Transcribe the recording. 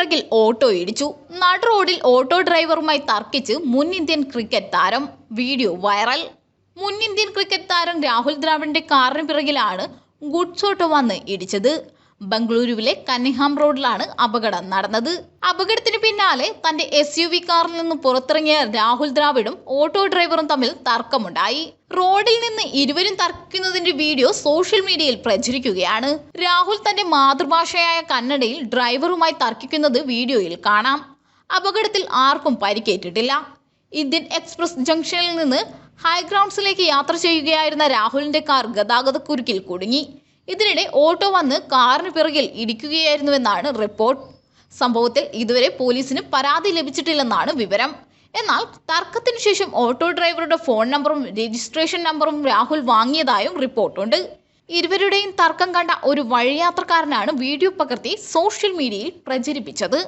പിറകിൽ ഓട്ടോ ഇടിച്ചു. നടു റോഡിൽ ഓട്ടോ ഡ്രൈവറുമായി തർക്കിച്ച് മുൻ ഇന്ത്യൻ ക്രിക്കറ്റ് താരം. Video viral. മുൻ ഇന്ത്യൻ ക്രിക്കറ്റ് താരം രാഹുൽ ദ്രാവിഡിന്റെ കാറിന് പിറകിലാണ് ഗുഡ്സ് ഓട്ടോ വന്ന് ഇടിച്ചത്. ബംഗളൂരുവിലെ കന്നിഹാം റോഡിലാണ് അപകടം നടന്നത്. അപകടത്തിന് പിന്നാലെ തന്റെ എസ് യു വി കാറിൽ നിന്ന് പുറത്തിറങ്ങിയ രാഹുൽ ദ്രാവിഡും ഓട്ടോ ഡ്രൈവറും തമ്മിൽ തർക്കമുണ്ടായി. റോഡിൽ നിന്ന് ഇരുവരും തർക്കുന്നതിന്റെ വീഡിയോ സോഷ്യൽ മീഡിയയിൽ പ്രചരിക്കുകയാണ്. രാഹുൽ തന്റെ മാതൃഭാഷയായ കന്നഡയിൽ ഡ്രൈവറുമായി തർക്കിക്കുന്നത് വീഡിയോയിൽ കാണാം. അപകടത്തിൽ ആർക്കും പരിക്കേറ്റിട്ടില്ല. ഇന്ത്യൻ എക്സ്പ്രസ് ജംഗ്ഷനിൽ നിന്ന് ഹൈഗ്രൗണ്ട്സിലേക്ക് യാത്ര ചെയ്യുകയായിരുന്ന രാഹുലിന്റെ കാർ ഗതാഗതക്കുരുക്കിൽ കുടുങ്ങി. ഇതിനിടെ ഓട്ടോ വന്ന് കാറിന് പിറകിൽ ഇടിക്കുകയായിരുന്നുവെന്നാണ് റിപ്പോർട്ട്. സംഭവത്തിൽ ഇതുവരെ പോലീസിന് പരാതി ലഭിച്ചിട്ടില്ലെന്നാണ് വിവരം. എന്നാൽ തർക്കത്തിനു ശേഷം ഓട്ടോ ഡ്രൈവറുടെ ഫോൺ നമ്പറും രജിസ്ട്രേഷൻ നമ്പറും രാഹുൽ വാങ്ങിയതായും റിപ്പോർട്ടുണ്ട്. ഇരുവരുടെയും തർക്കം കണ്ട ഒരു വഴിയാത്രക്കാരനാണ് വീഡിയോ പകർത്തി സോഷ്യൽ മീഡിയയിൽ പ്രചരിപ്പിച്ചത്.